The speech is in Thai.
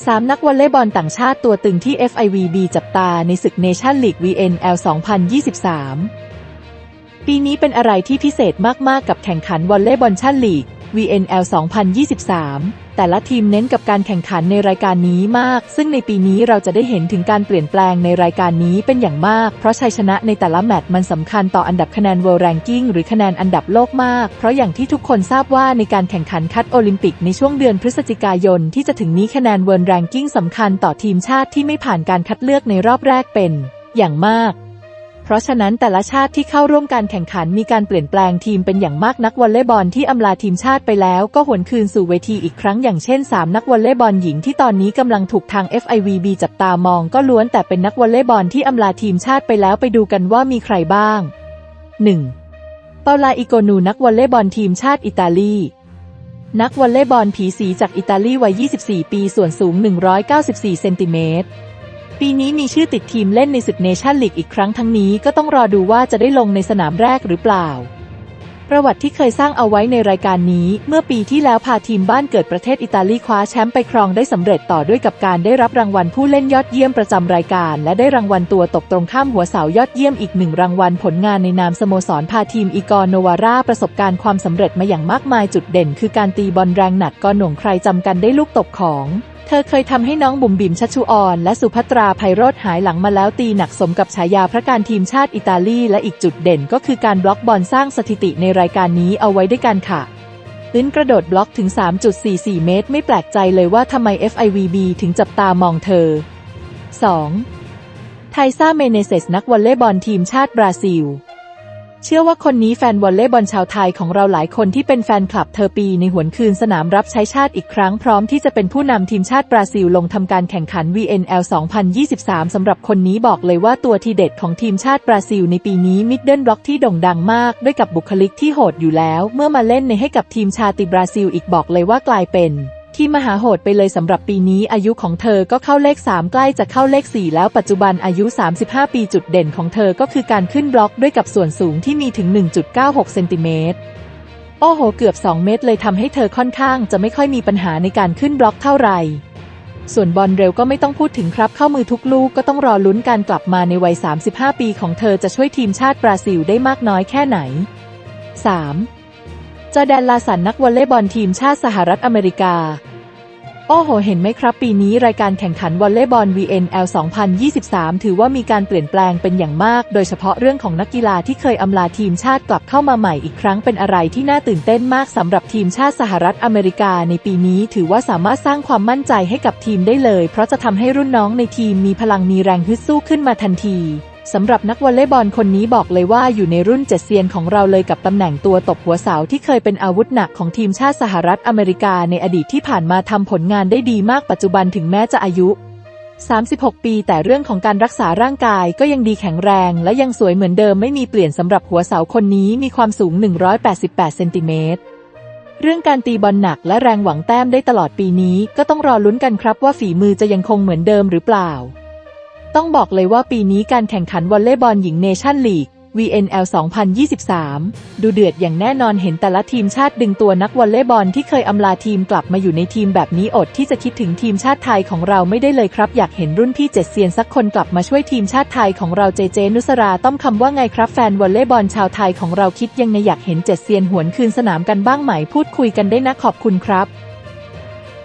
3 นักวอลเลย์บอลต่างชาติตัวตึงที่ FIVB จับตาในศึกเนชั่นลีก VNL 2023 ปีนี้เป็นอะไรที่พิเศษมากๆกับแข่งขันวอลเลย์บอลชั่นลีก VNL 2023 แต่ละทีมเน้นกับการแข่งขันในรายการนี้มาก ซึ่งในปีนี้เราจะได้เห็นถึงการเปลี่ยนแปลงในรายการนี้เป็นอย่างมาก เพราะชัยชนะในแต่ละแมตช์มันสำคัญต่ออันดับคะแนน World Ranking หรือคะแนนอันดับโลกมาก เพราะอย่างที่ทุกคนทราบว่าในการแข่งขันคัดโอลิมปิกในช่วงเดือนพฤศจิกายน ที่จะถึงนี้คะแนน World Ranking สำคัญต่อทีมชาติที่ไม่ผ่านการคัดเลือกในรอบแรกเป็น อย่างมาก ราะฉะนั้นแต่ละชาติที่เข้าร่วมการแข่งขันมีการเปลี่ยนแปลงทีมเป็นอย่างมากนักวอลเลย์บอลที่อำลาทีมชาติไปแล้วก็หวนคืนสู่เวทีอีกครั้งอย่างเช่น 3 นักวอลเลย์บอลหญิงที่ตอนนี้กำลังถูกทาง FIVB จับตามองก็ล้วนแต่เป็นนักวอลเลย์บอลที่อำลาทีมชาติไปแล้วไปดูกันว่ามีใครบ้าง 1. เปาลาอิโกนูนักวอลเลย์บอลทีมชาติอิตาลีนักวอลเลย์บอลผีสีจากอิตาลีวัย 24 ปี ส่วนสูง 194 เซนติเมตร ปีนี้มีชื่อติดทีมเล่นในศึกเนชั่นลีกอีกครั้งทั้งนี้ก็ต้องรอดูว่าจะได้ลงในสนามแรกหรือเปล่า ประวัติที่เคยสร้างเอาไว้ในรายการนี้ เมื่อปีที่แล้วพาทีมบ้านเกิดประเทศอิตาลีคว้าแชมป์ไปครองได้สำเร็จต่อด้วยกับการได้รับรางวัลผู้เล่นยอดเยี่ยมประจำรายการ และได้รางวัลตัวตบตรงข้ามหัวเสายอดเยี่ยมอีกหนึ่งรางวัลผลงานในนามสโมสรพาทีมอีกอโนวาร่าประสบการณ์ความสำเร็จมาอย่างมากมายจุดเด่น คือการตีบอลแรงหนักก็หน่วงใครจำกันได้ลูกตบของ เธอเคยทำให้น้องบุ๋มบิมชัชชุออน และสุภัตราไพโรธหายหลังมาแล้วตีหนักสมกับฉายาพระการทีมชาติอิตาลีและอีกจุดเด่นก็คือการบล็อกบอลสร้างสถิติในรายการนี้เอาไว้ด้วยกันค่ะลิ้นกระโดดบล็อกถึง 3.44 เมตร ไม่แปลกใจเลยว่าทำไม FIVB ถึงจับตามองเธอ 2. ไทซ่าเมเนเซสนักวอลเลย์บอลทีมชาติบราซิล เชื่อว่าคนนี้แฟนวอลเลย์บอลชาวไทยของเราหลายคนที่เป็นแฟนคลับเธอปีในหวนคืนสนามรับใช้ชาติอีกครั้งพร้อมที่จะเป็นผู้นำทีมชาติบราซิลลงทำการแข่งขัน VNL 2023 สำหรับคนนี้บอกเลยว่าตัวทีเด็ดของทีมชาติบราซิลในปีนี้มิดเดิลบล็อกที่โด่งดังมาก ด้วยกับบุคลิกที่โหดอยู่แล้ว เมื่อมาเล่นในให้กับทีมชาติบราซิลอีกบอกเลยว่ากลายเป็น ที่มหาโหดไปเลยสำหรับปีนี้อายุของเธอก็เข้าเลข 3 ใกล้จะเข้าเลข 4 แล้วปัจจุบันอายุ 35 ปีจุดเด่นของเธอก็คือการขึ้นบล็อกด้วยกับส่วนสูงที่มีถึง 1.96 เซนติเมตรโอ้โห เกือบ 2 เมตรเลยทำให้เธอค่อนข้างจะไม่ค่อยมีปัญหาในการขึ้นบล็อกเท่าไหร่ส่วนบอลเร็วก็ไม่ต้องพูดถึงครับ เข้ามือทุกลูกก็ต้องรอลุ้นการกลับมาในวัย 35 ปีของเธอจะช่วยทีมชาติบราซิลได้มากน้อยแค่ไหน 3. จอแดนลาสันนักวอลเลย์บอลทีมชาติสหรัฐอเมริกา โอ้โห เห็นไหมครับปีนี้รายการแข่งขันวอลเลย์บอล VNL 2023 ถือว่ามีการเปลี่ยนแปลงเป็นอย่างมาก โดยเฉพาะเรื่องของนักกีฬาที่เคยอำลาทีมชาติกลับเข้ามาใหม่อีกครั้งเป็นอะไรที่น่าตื่นเต้นมากสำหรับทีมชาติสหรัฐอเมริกา ในปีนี้ถือว่าสามารถสร้างความมั่นใจให้กับทีมได้เลย เพราะจะทำให้รุ่นน้องในทีมมีพลังมีแรงฮึดสู้ขึ้นมาทันที สำหรับนักวอลเลย์บอลคนนี้บอกเลยว่าอยู่ในรุ่นเจ็ดเซียนของเราเลยกับตำแหน่งตัวตบหัวเสาที่เคยเป็นอาวุธหนักของทีมชาติสหรัฐอเมริกาในอดีตที่ผ่านมาทำผลงานได้ดีมากปัจจุบันถึงแม้จะอายุ 36 ปีแต่เรื่องของการรักษาร่างกายก็ยังดีแข็งแรง และยังสวยเหมือนเดิมไม่มีเปลี่ยนสำหรับหัวเสาคนนี้มีความสูง 188 เซนติเมตรเรื่องการตีบอลหนักและแรงหวังแต้มได้ตลอดปีนี้ ก็ต้องรอลุ้นกันครับว่าฝีมือจะยังคงเหมือนเดิมหรือเปล่า ต้องบอกเลยว่าปีนี้การแข่งขันวอลเลย์บอลหญิงเนชั่นลีก VNL 2023 ดูเดือดอย่างแน่นอนเห็นแต่ละทีมชาติดึงตัวนักวอลเลย์บอลที่เคยอำลาทีมกลับมาอยู่ในทีมแบบนี้อดที่จะคิดถึงทีมชาติไทยของเราไม่ได้เลยครับ อยากเห็นรุ่นพี่เจ็ดเซียนสักคนกลับมาช่วยทีมชาติไทยของเราเจเจนุสราต้อมคำว่าไงครับแฟนวอลเลย์บอลชาวไทยของเราคิดยังไงอยากเห็นเจ็ดเซียนหวนคืนสนามกันบ้างไหมพูดคุยกันได้นะขอบคุณครับ